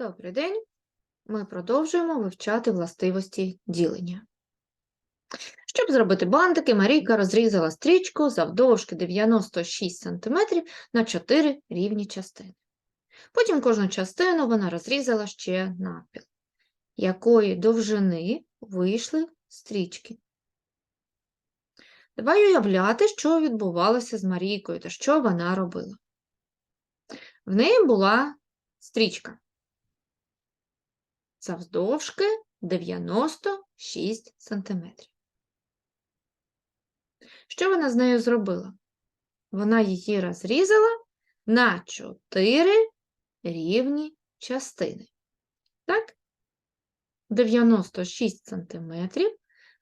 Добрий день. Ми продовжуємо вивчати властивості ділення. Щоб зробити бантики, Марійка розрізала стрічку завдовжки 96 см на 4 рівні частини. Потім кожну частину вона розрізала ще навпіл. Якої довжини вийшли стрічки? Давай уявляти, що відбувалося з Марійкою та що вона робила. В неї була стрічка завдовжки 96 см. Що вона з нею зробила? Вона її розрізала на 4 рівні частини. Так? 96 см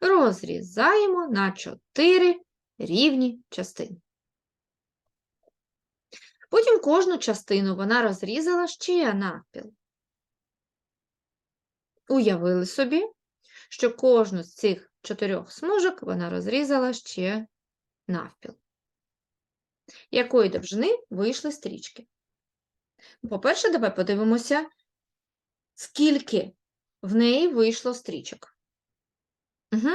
розрізаємо на 4 рівні частини. Потім кожну частину вона розрізала ще навпіл. Уявили собі, що кожну з цих чотирьох смужок вона розрізала ще навпіл. Якої довжини вийшли стрічки? По-перше, давай подивимося, скільки в неї вийшло стрічок. Угу.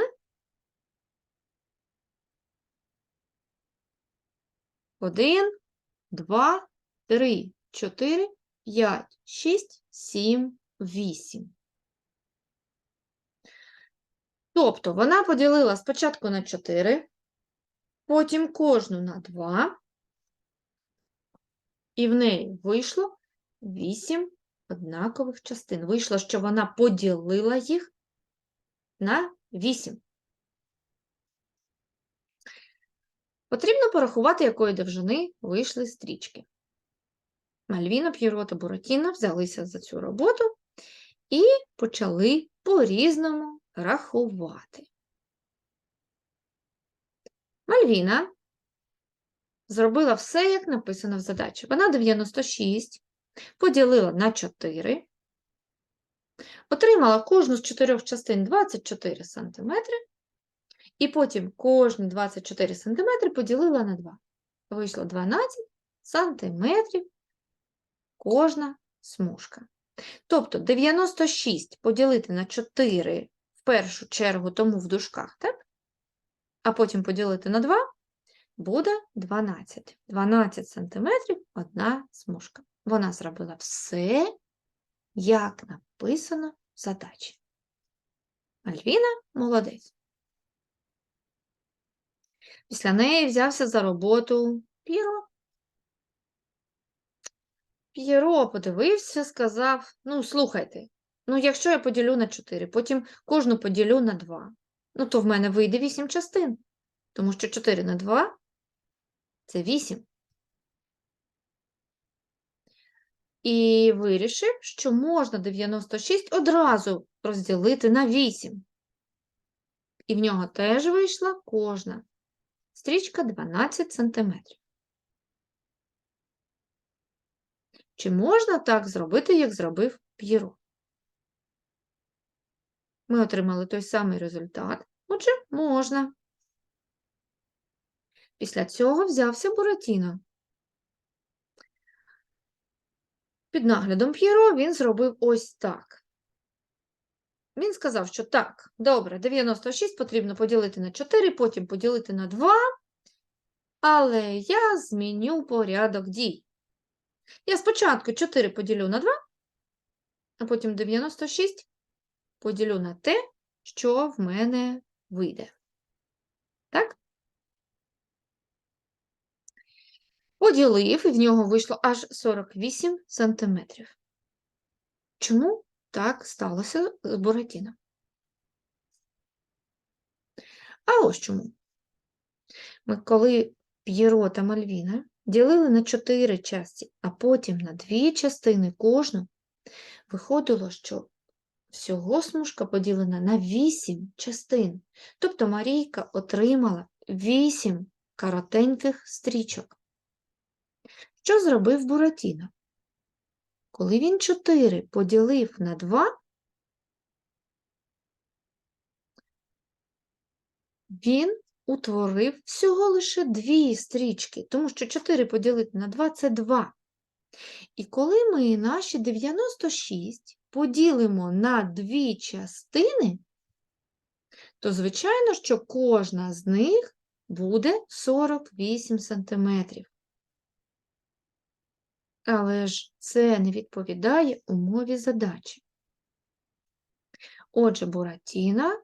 Один, два, три, чотири, п'ять, шість, сім, вісім. Тобто вона поділила спочатку на 4, потім кожну на 2, і в неї вийшло 8 однакових частин. Вийшло, що вона поділила їх на 8. Потрібно порахувати, якої довжини вийшли стрічки. Мальвіна, П'єро та Буратіно взялися за цю роботу і почали по-різному рахувати. Мальвіна зробила все, як написано в задачі. Вона 96 поділила на 4, отримала кожну з чотирьох частин 24 см, і потім кожні 24 см поділила на 2. Вийшло 12 см кожна смужка. Тобто 96 поділити на 4 в першу чергу тому в дужках, так? А потім поділити на 2 буде 12. 12 см одна смужка. Вона зробила все, як написано в задачі. Альвіна молодець. Після неї взявся за роботу Піро. П'єро подивився, сказав: ну, слухайте, ну, якщо я поділю на 4, потім кожну поділю на 2, ну, то в мене вийде 8 частин, тому що 4 на 2 це 8. І вирішив, що можна 96 одразу розділити на 8. І в нього теж вийшла кожна стрічка 12 см. Чи можна так зробити, як зробив П'єро? Ми отримали той самий результат. Отже, можна. Після цього взявся Буратіно. Під наглядом П'єро він зробив ось так. Він сказав, що так, добре, 96 потрібно поділити на 4, потім поділити на 2, але я зміню порядок дій. Я спочатку 4 поділю на 2, а потім 96 поділю на те, що в мене вийде. Так? Поділив, і в нього вийшло аж 48 сантиметрів. Чому так сталося з Буратіно? А ось чому. Ми коли П'єро та Мальвіна ділили на чотири часті, а потім на дві частини кожну, виходило, що всього смужка поділена на вісім частин. Тобто Марійка отримала вісім коротеньких стрічок. Що зробив Буратіно? Коли він 4 поділив на 2, він утворив всього лише дві стрічки, тому що 4 поділити на 2 – це 2. І коли ми наші 96 поділимо на дві частини, то, звичайно, що кожна з них буде 48 сантиметрів. Але ж це не відповідає умові задачі. Отже, Буратіна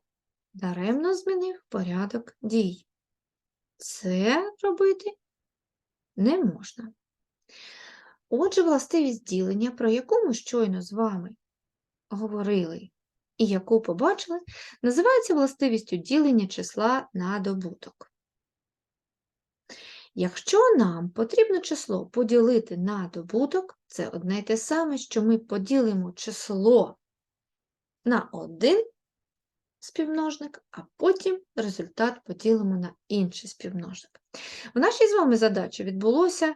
даремно змінив порядок дій. Це робити не можна. Отже, властивість ділення, про яку ми щойно з вами говорили і яку побачили, називається властивістю ділення числа на добуток. Якщо нам потрібно число поділити на добуток, це одне й те саме, що ми поділимо число на один співмножник, а потім результат поділимо на інший співмножник. В нашій з вами задачі відбулося е,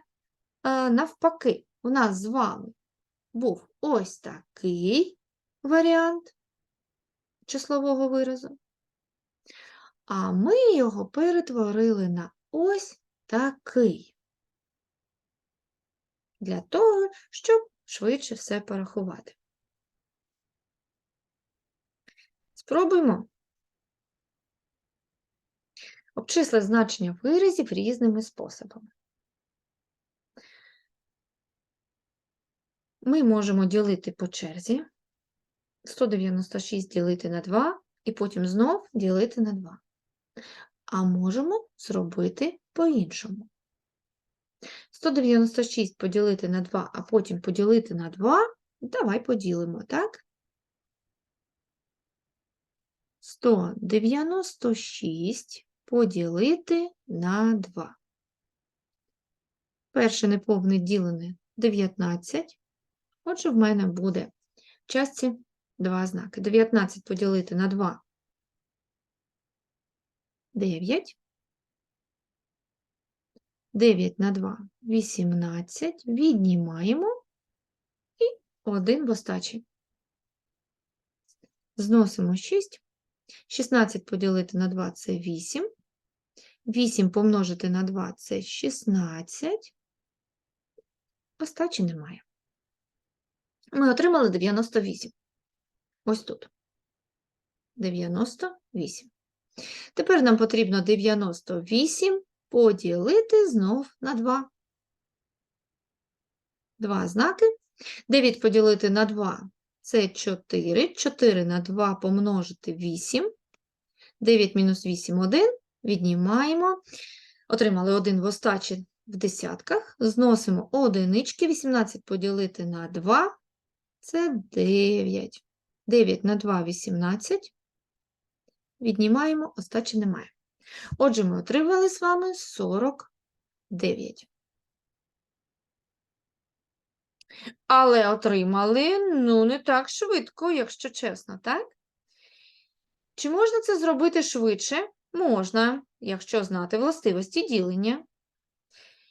навпаки. У нас з вами був ось такий варіант числового виразу, а ми його перетворили на ось такий. Для того, щоб швидше все порахувати. Спробуємо. Обчисли значення виразів різними способами. Ми можемо ділити по черзі. 196 ділити на 2 і потім знов ділити на 2. А можемо зробити по-іншому. 196 поділити на 2, а потім поділити на 2. Давай поділимо, так? 196 поділити на 2. Перше неповне ділене 19. Отже, в мене буде в частці два знаки. 19 поділити на 2 9. 9 на 2 18. Віднімаємо і 1 в остачі. Зносимо 6. 16 поділити на 2 це 8. 8 помножити на 2 це 16. Остачі немає. Ми отримали 98. Ось тут. 98. Тепер нам потрібно 98 поділити знов на 2. Два знаки. 9 поділити на 2 це 4. 4 на 2 помножити 8. 9 мінус 8 – 1. Віднімаємо. Отримали 1 в остачі в десятках. Зносимо одинички. 18 поділити на 2 – це 9. 9 на 2 – 18. Віднімаємо, остачі немає. Отже, ми отримали з вами 49. Але отримали, ну, не так швидко, якщо чесно, так? Чи можна це зробити швидше? Можна, якщо знати властивості ділення.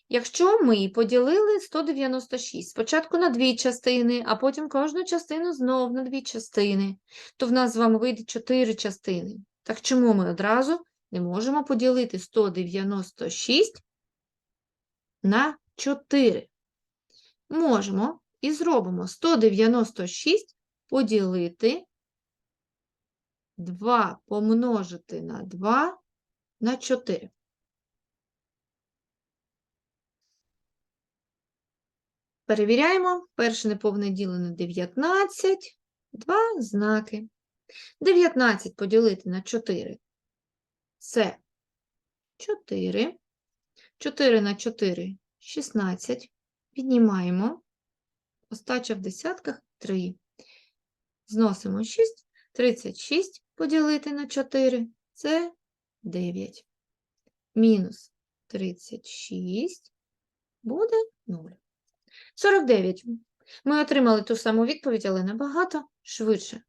Якщо ми поділили 196 спочатку на дві частини, а потім кожну частину знов на дві частини, то в нас з вами вийде 4 частини. Так чому ми одразу не можемо поділити 196 на 4? Можемо і зробимо 196 поділити 2 помножити на 2 на 4. Перевіряємо. Перше неповне ділене 19, два знаки. 19 поділити на 4 це 4. 4 на 4 – 16. Піднімаємо. Остача в десятках 3. Зносимо 6. 36 поділити на 4 – це 9. Мінус 36 буде 0. 49. Ми отримали ту саму відповідь, але набагато швидше.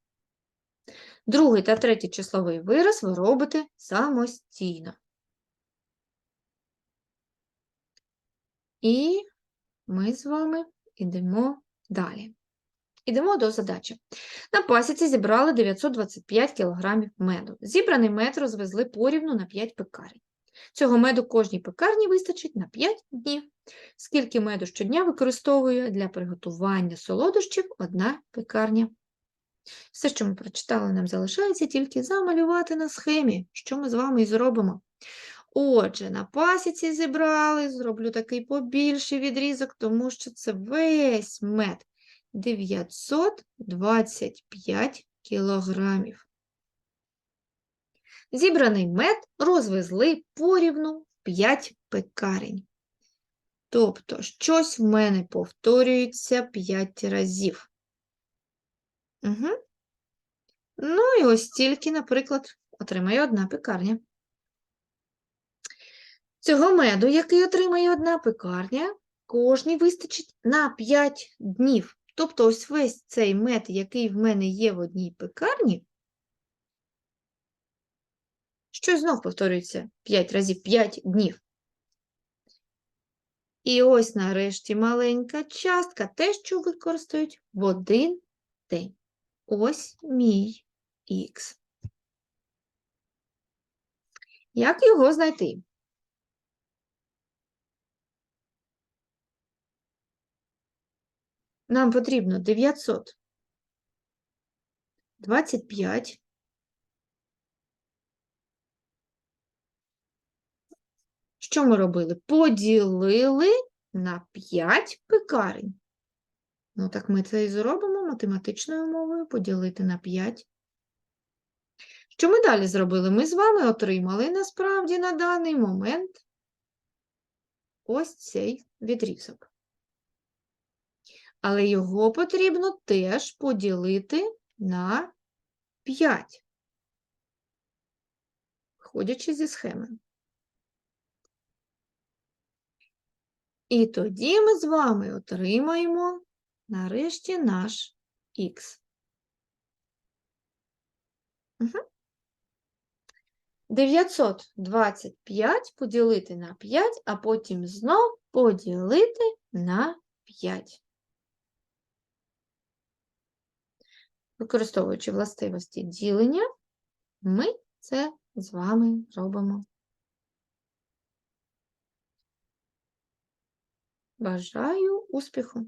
Другий та третій числовий вираз ви робите самостійно. І ми з вами йдемо далі. Йдемо до задачі. На пасіці зібрали 925 кг меду. Зібраний мед розвезли порівну на 5 пекарень. Цього меду кожній пекарні вистачить на 5 днів. Скільки меду щодня використовує для приготування солодощів одна пекарня? Все, що ми прочитали, нам залишається тільки замалювати на схемі, що ми з вами і зробимо. Отже, на пасіці зібрали, зроблю такий побільший відрізок, тому що це весь мед 925 кілограмів. Зібраний мед розвезли порівну в 5 пекарень. Тобто, щось в мене повторюється 5 разів. Угу. Ну і ось тільки, наприклад, отримає одна пекарня. Цього меду, який отримає одна пекарня, кожній вистачить на 5 днів. Тобто ось весь цей мед, який в мене є в одній пекарні, що знов повторюється 5 разів 5 днів. І ось нарешті маленька частка, те, що використають в один день. Ось мій х. Як його знайти? Нам потрібно 925 Що ми робили? Поділили на 5 пекарень. Ну, так ми це і зробимо математичною мовою поділити на 5. Що ми далі зробили? Ми з вами отримали насправді на даний момент ось цей відрізок. Але його потрібно теж поділити на 5, виходячи зі схеми. І тоді ми з вами отримаємо нарешті наш х. Угу. 925 поділити на 5, а потім знов поділити на 5. Використовуючи властивості ділення, ми це з вами робимо. Бажаю успіху!